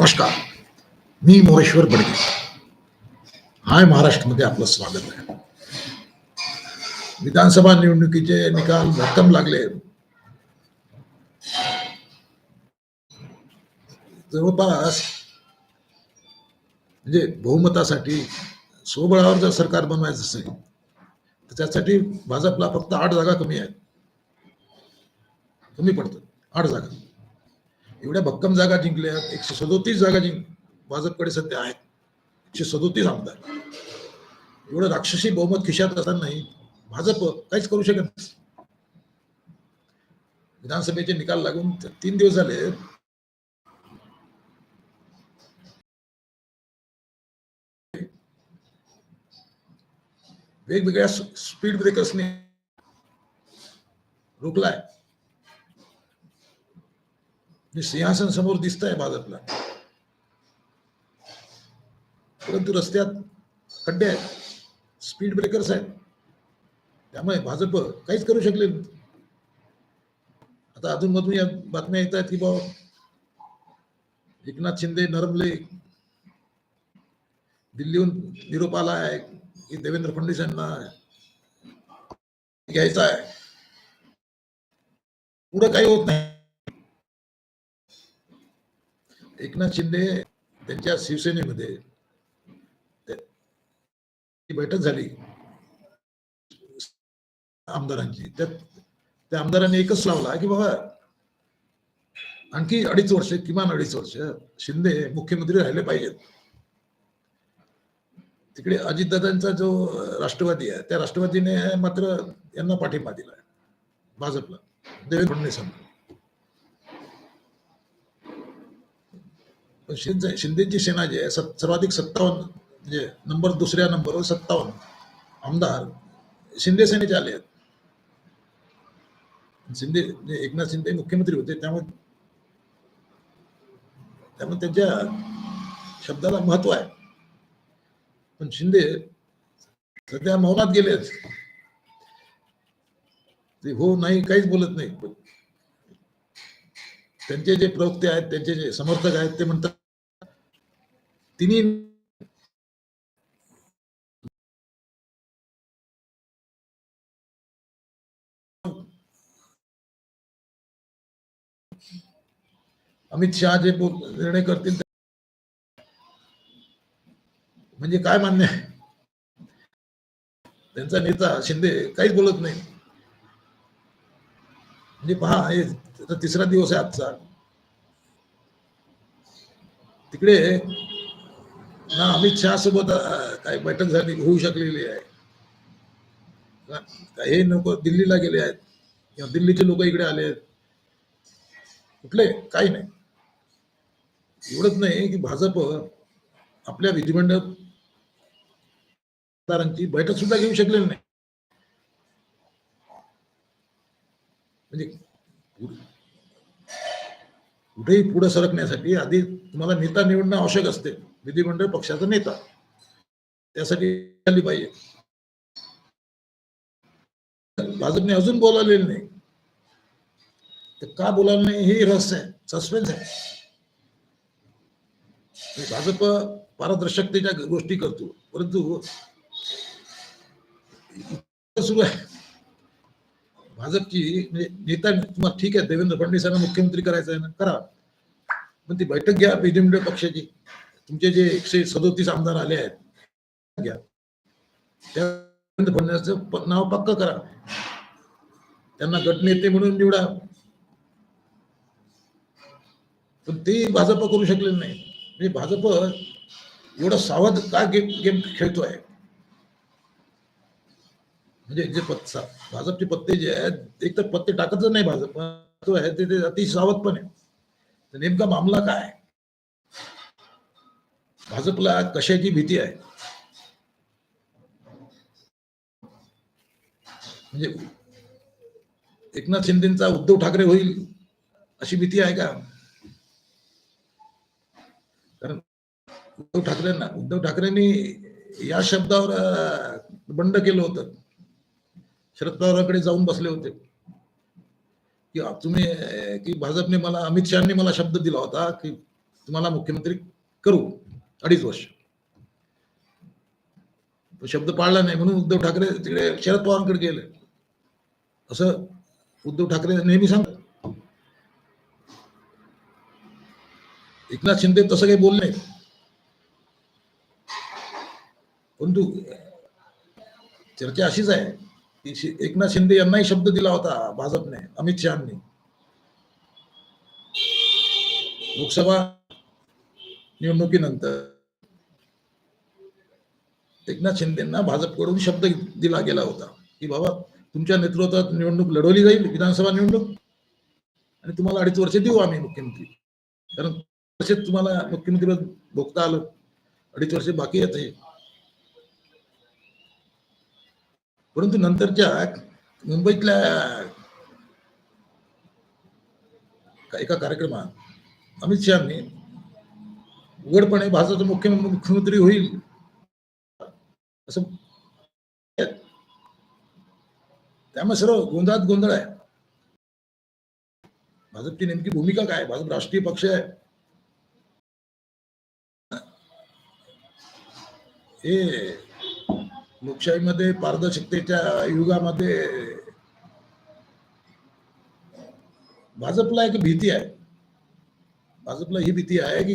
नमस्कार. मी मोरेश्वर बडगे. हाय महाराष्ट्रमध्ये आपलं स्वागत आहे. विधानसभा निवडणुकीचे निकाल भक्कम लागले. जवळपास म्हणजे बहुमतासाठी स्वबळावर जर सरकार बनवायचं असेल तर त्यासाठी भाजपला फक्त आठ जागा कमी आहेत. कमी पडतात. आठ जागा. एवढ्या भक्कम जागा जिंकल्या एकशे सदोतीस जागा जिंक भाजपकडे सध्या आहेत. एकशे सदोतीस आमदार. एवढं राक्षसी बहुमत खिशात असतानाही भाजप काहीच करू शकत नाही. विधानसभेचे निकाल लागून तीन दिवस झाले. वेगवेगळ्या स्पीड ब्रेकर्सने रोखलाय? म्हणजे जे सिंहासन समोर दिसत आहे भाजपला. परंतु रस्त्यात खड्डे आहेत. स्पीड ब्रेकर्स आहेत. त्यामुळे भाजप काहीच करू शकले आता अजून मधून या बातम्या येत आहेत की बाबा एकनाथ शिंदे नरमले दिल्लीहून निरोप आला आहे की देवेंद्र फडणवीस यांना घ्यायचा आहे. पुढे काही होत नाही. एकनाथ शिंदे त्यांच्या शिवसेनेमध्ये बैठक झाली. आमदारांची. त्यात त्या आमदारांनी एकच लावला की बाबा आणखी अडीच वर्ष किमान अडीच वर्ष शिंदे मुख्यमंत्री राहिले पाहिजेत. तिकडे अजितदादांचा जो राष्ट्रवादी आहे त्या राष्ट्रवादीने मात्र यांना पाठिंबा दिला भाजपला. देवेंद्र फडणवीसांना. शिंदे शिंदेची सेना जी आहे सत् सर्वाधिक सत्तावन्न म्हणजे नंबर दुसऱ्या नंबरवर सत्तावन्न आमदार शिंदे सेनेचे आले आहेत. शिंदे म्हणजे एकनाथ शिंदे मुख्यमंत्री होते त्यामुळे त्यामुळे त्यांच्या शब्दाला महत्त्व आहे. पण शिंदे सध्या मौनात गेलेच ते हो नाही काहीच बोलत नाही. त्यांचे जे प्रवक्ते आहेत त्यांचे जे समर्थक आहेत ते म्हणतात তিনি अमित शहा जे निर्णय करतील म्हणजे काय मान्य आहे? त्यांचा नेता शिंदे काहीच बोलत नाही. म्हणजे पहा हे त्याचा तिसरा दिवस आहे आजचा. तिकडे ना अमित शहा सोबत काही बैठक झाली होऊ शकलेली आहे. हे लोक दिल्लीला गेले आहेत. किंवा दिल्लीचे लोक इकडे आले आहेत. कुठले? काही नाही. एवढंच नाही की भाजप आपल्या विधिमंडळ बैठक सुद्धा घेऊ शकलेली नाही. म्हणजे कुठेही पुढे सरकण्यासाठी आधी तुम्हाला नेता निवडणं आवश्यक असते. विधिमंडळ पक्षाचा नेता. त्यासाठी झाली पाहिजे. भाजपने अजून बोलावलेलं नाही. तर का बोलावलं नाही हे रहस्य आहे. सस्पेन्स आहे. भाजप पारदर्शकतेच्या गोष्टी करतो. परंतु सुरू आहे. भाजपची म्हणजे नेता तुम्हाला ठीक आहे. देवेंद्र फडणवीसांना मुख्यमंत्री करायचं आहे ना करा. पण ती बैठक घ्या विधिमंडळ पक्षाची. तुमचे जे एकशे सदोतीस आमदार आले आहेत घ्या. त्या फडणवीसाचं नाव पक्क करा. त्यांना गटनेते म्हणून निवडा. पण ते भाजप करू शकलेलं नाही. म्हणजे भाजप एवढा सावध का गेम गेम खेळतोय? म्हणजे जे पत् भाजपचे पत्ते जे आहेत एक तर पत्ते टाकतच नाही भाजप. आहे ते ते सावध पण आहे नेमका मामला काय? भाजपला कशाची भीती आहे? म्हणजे एकनाथ शिंदेचा उद्धव ठाकरे होईल अशी भीती आहे का? कारण उद्धव ठाकरेंना उद्धव ठाकरेंनी या शब्दावर बंड केलं होतं. शरद पवारांकडे जाऊन बसले होते. की तुम्ही की भाजपने मला अमित शहानी मला शब्द दिला होता की तुम्हाला मुख्यमंत्री करू. अडीच वर्ष. तो शब्द पाळला नाही म्हणून उद्धव ठाकरे तिकडे शरद पवारांकडे गेले. असं उद्धव ठाकरे नेहमी सांगतात. एकनाथ शिंदे तसं काही बोलले नाही परंतु चर्चा अशीच आहे की एकनाथ शिंदे यांनाही शब्द दिला होता भाजपने अमित शहानी. लोकसभा निवडणुकीनंतर. एकनाथ शिंदेना भाजपकडून शब्द दिला गेला होता की बाबा तुमच्या नेतृत्वात निवडणूक लढवली जाईल विधानसभा निवडणूक. आणि तुम्हाला अडीच वर्ष देऊ आम्ही मुख्यमंत्री. कारण वर्षेत तुम्हाला मुख्यमंत्री भोगता आलं अडीच वर्ष बाकी येते हे. परंतु नंतरच्या मुंबईतल्या एका कार्यक्रमात अमित शहानी उघडपणे भारताचा मुख्य मुख्यमंत्री होईल. असं त्यामुळे सर्व गोंधळात गोंधळ आहे. भाजपची नेमकी भूमिका काय? भाजप राष्ट्रीय पक्ष आहे. हे लोकशाहीमध्ये पारदर्शकतेच्या युगामध्ये भाजपला एक भीती आहे. भाजपला ही भीती आहे की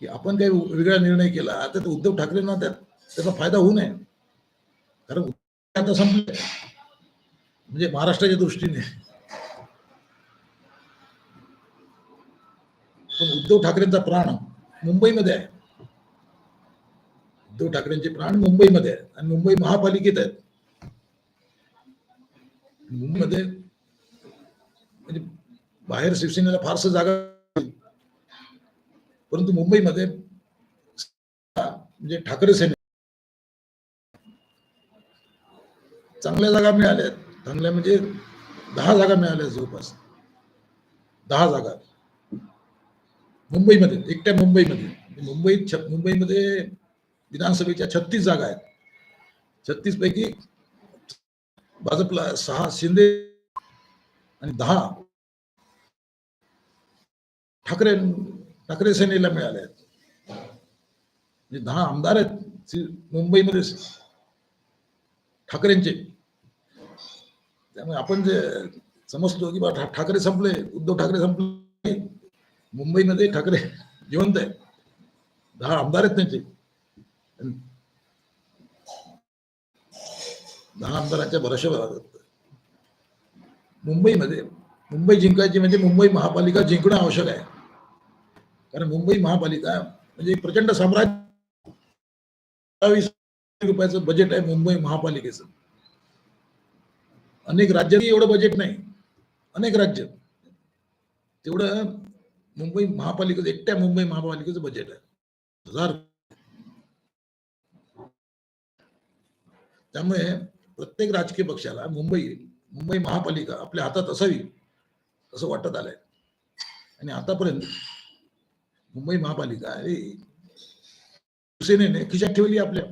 की आपण काही वेगळा निर्णय केला तर उद्धव ठाकरेंना त्यात त्याचा फायदा होऊ नये. कारण आता संपले. म्हणजे महाराष्ट्राच्या दृष्टीने. पण उद्धव ठाकरेंचा प्राण मुंबईमध्ये आहे. उद्धव ठाकरेंचे प्राण मुंबईमध्ये आहेत आणि मुंबई महापालिकेत आहेत. मुंबईमध्ये म्हणजे बाहेर शिवसेनेला फारसं जागा परंतु मुंबईमध्ये म्हणजे ठाकरे सेने चांगल्या जागा मिळाल्या चांगल्या म्हणजे दहा जागा मिळाल्या जवळपास. दहा जागा. मुंबईमध्ये एकट्या मुंबईमध्ये. म्हणजे मुंबईत छ- मुंबईमध्ये विधानसभेच्या छत्तीस जागा आहेत. छत्तीस पैकी भाजपला सहा शिंदे आणि दहा. ठाकरे ठाकरे सेनेला मिळाले आहेत. म्हणजे दहा आमदार आहेत मुंबईमध्ये. ठाकरेंचे. त्यामुळे आपण जे समजतो की बा ठाकरे संपले उद्धव ठाकरे संपले. मुंबईमध्ये ठाकरे जिवंत आहेत. दहा आमदार आहेत त्यांचे. दहा आमदारांच्या भरशावर मुंबईमध्ये मुंबई जिंकायची म्हणजे मुंबई महापालिका जिंकणं आवश्यक आहे. कारण मुंबई महापालिका म्हणजे प्रचंड साम्राज्य. रुपयाचं बजेट आहे मुंबई महापालिकेचं. अनेक राज्यातही एवढं बजेट नाही. अनेक राज्य. तेवढं मुंबई महापालिकेचं एकट्या मुंबई महापालिकेचं बजेट आहे. हजार. त्यामुळे प्रत्येक राजकीय पक्षाला मुंबई मुंबई महापालिका आपल्या हातात असावी असं वाटत आलंय. आणि आतापर्यंत मुंबई महापालिका अरे शिवसेनेने खिशात ठेवली आपल्या.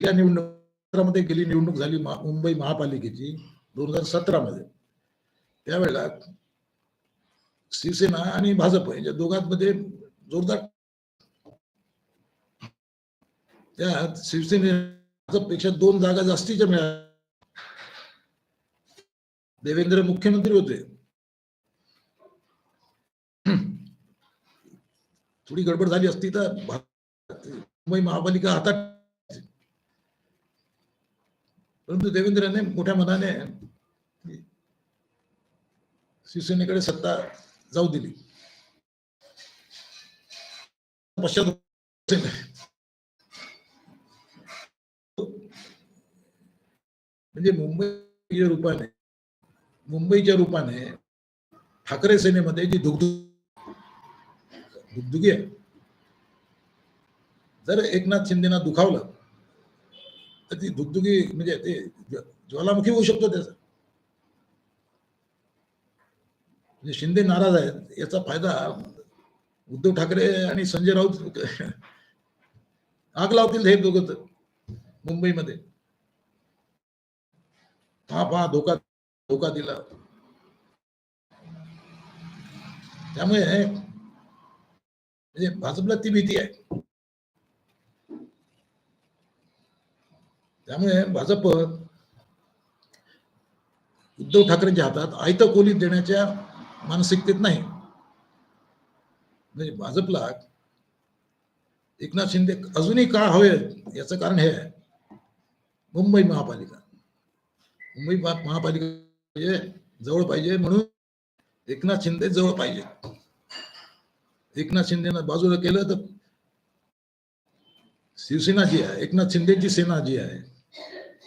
या निवडणुकामध्ये गेली निवडणूक झाली मुंबई महापालिकेची दोन हजार सतरा मध्ये. त्यावेळेला शिवसेना आणि भाजप यांच्या दोघांमध्ये जोरदार त्यात शिवसेने भाजपपेक्षा दोन जागा जास्तीच्या मिळाल्या. देवेंद्र मुख्यमंत्री होते. थोडी गडबड झाली असती तर मुंबई महापालिका हातात परंतु देवेंद्रने मोठ्या मनाने शिवसेनेकडे सत्ता जाऊ दिली. पश्चात म्हणजे मुंबईच्या रूपाने मुंबईच्या रूपाने ठाकरे सेनेमध्ये जी दुग्ध दुगदुगी आहे जर एकनाथ शिंदेना दुखावलं तर ती दुगदुगी म्हणजे ते ज्वालामुखी होऊ शकतो त्याचा. म्हणजे शिंदे नाराज आहेत याचा फायदा उद्धव ठाकरे आणि संजय राऊत आग लावतील हे दोघं तर मुंबईमध्ये. हा पहा धोका धोका दिला. त्यामुळे म्हणजे भाजपला ती भीती आहे. त्यामुळे भाजप उद्धव ठाकरेंच्या हातात आयत कोली देण्याच्या मानसिकतेत नाही. म्हणजे भाजपला एकनाथ शिंदे अजूनही का हवे याचं कारण हे आहे. मुंबई महापालिका. मुंबई महापालिका जवळ पाहिजे म्हणून एकनाथ शिंदे जवळ पाहिजे. एकनाथ शिंदेनं बाजूला केलं तर शिवसेना जी आहे एकनाथ शिंदेची सेना जी आहे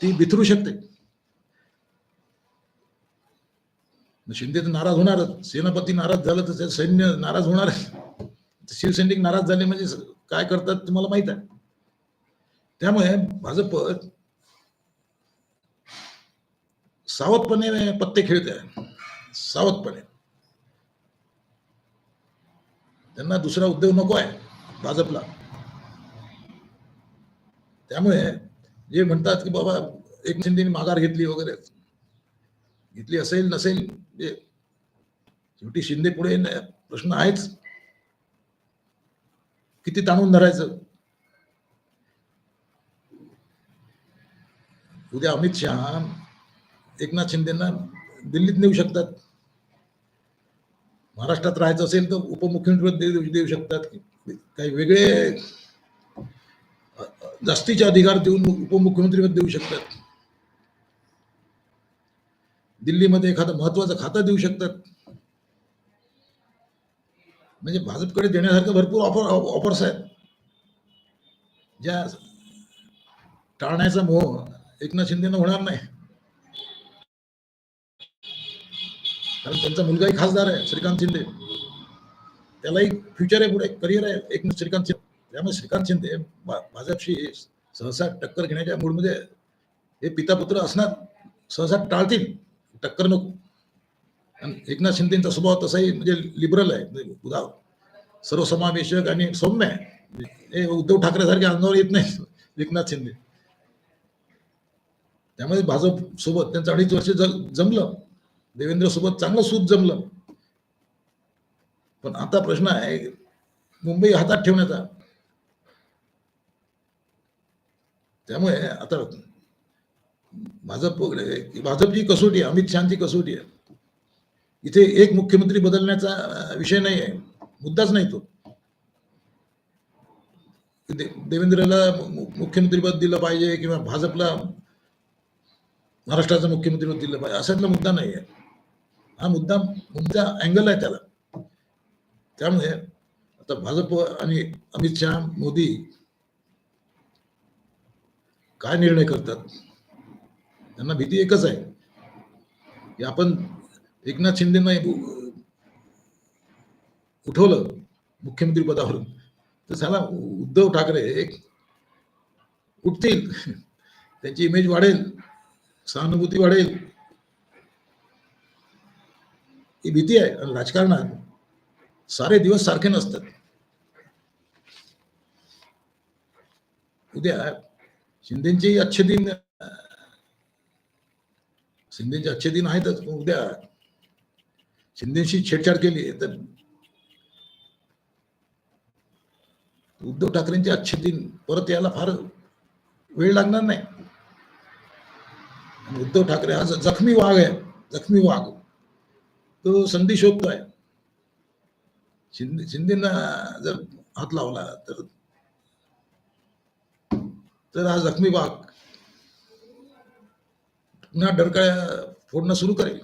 ती बिथरू शकते. शिंदे तर नाराज होणारच. सेनापती नाराज झालं तर सैन्य नाराज होणार शिवसैनिक नाराज झाले म्हणजे काय करतात तुम्हाला माहीत आहे. त्यामुळे भाजप सावधपणे पत्ते खेळते सावधपणे. त्यांना दुसरा उद्योग नको आहे भाजपला. त्यामुळे जे म्हणतात की बाबा एक शिंदेने माघार घेतली वगैरे घेतली असेल नसेल शेवटी शिंदे पुढे प्रश्न आहेच. किती ताणून धरायचं? उद्या अमित शहा एकनाथ शिंदेना दिल्लीत नेऊ शकतात. महाराष्ट्रात राहायचं असेल तर उपमुख्यमंत्री देऊ देऊ शकतात काही वेगळे जास्तीचे अधिकार देऊन उपमुख्यमंत्री देऊ शकतात. दिल्लीमध्ये एखादं महत्वाचं खातं देऊ शकतात. म्हणजे भाजपकडे देण्यासारखं भरपूर ऑफर ऑफर्स आहेत. ज्या टाळण्याचा मोह एकनाथ शिंदेनं होणार नाही. कारण त्यांचा मुलगाही खासदार आहे श्रीकांत शिंदे. त्यालाही फ्युचर आहे पुढे करिअर आहे एक श्रीकांत शिंदे. त्यामुळे श्रीकांत शिंदे भाजपशी सहसा टक्कर घेण्याच्या मूडमध्ये हे पिता पुत्र असणार सहसा टाळतील टक्कर नको. आणि एकनाथ शिंदेचा स्वभाव तसाही म्हणजे लिबरल आहे म्हणजे सर्वसमावेशक आणि सौम्य आहे. हे उद्धव ठाकरे सारखे अंगावर येत नाही एकनाथ शिंदे. त्यामुळे भाजप सोबत त्यांचं अडीच वर्ष जमलं. देवेंद्र सोबत चांगलं सूत जमलं. पण आता प्रश्न आहे मुंबई हातात ठेवण्याचा. त्यामुळे आता भाजप भाजपची कसोटी आहे अमित शहाची कसोटी आहे. इथे एक मुख्यमंत्री बदलण्याचा विषय नाही आहे मुद्दाच नाही तो. दे- देवेंद्रला मुख्यमंत्रीपद दिलं पाहिजे किंवा भाजपला महाराष्ट्राचं मुख्यमंत्रीपद दिलं पाहिजे असातला मुद्दा नाही आहे हा मुद्दा मुद्दा अँगल आहे त्याला. त्यामुळे आता भाजप आणि अमित शहा मोदी काय निर्णय करतात? त्यांना भीती एकच आहे. की आपण एकनाथ शिंदेना उठवलं मुख्यमंत्री पदावरून तर त्याला उद्धव ठाकरे एक उठतील. त्यांची इमेज वाढेल सहानुभूती वाढेल. ही भीती आहे आणि राजकारणात सारे दिवस सारखे नसतात. उद्या शिंदेचे अच्छे दिन शिंदेचे अच्छे दिन आहेतच उद्या शिंदेशी छेडछाड केली तर उद्धव ठाकरेंचे अच्छे दिन परत यायला फार वेळ लागणार नाही. उद्धव ठाकरे हा जखमी वाघ आहे जखमी वाघ. तो संधी शोधतोय. शिंदे शिंदेना जर हात लावला तर तर हा जखमी वाघ पुन्हा डरकाळ्या फोडणं सुरू करेल.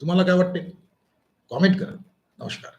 तुम्हाला काय वाटते? कॉमेंट करा. नमस्कार.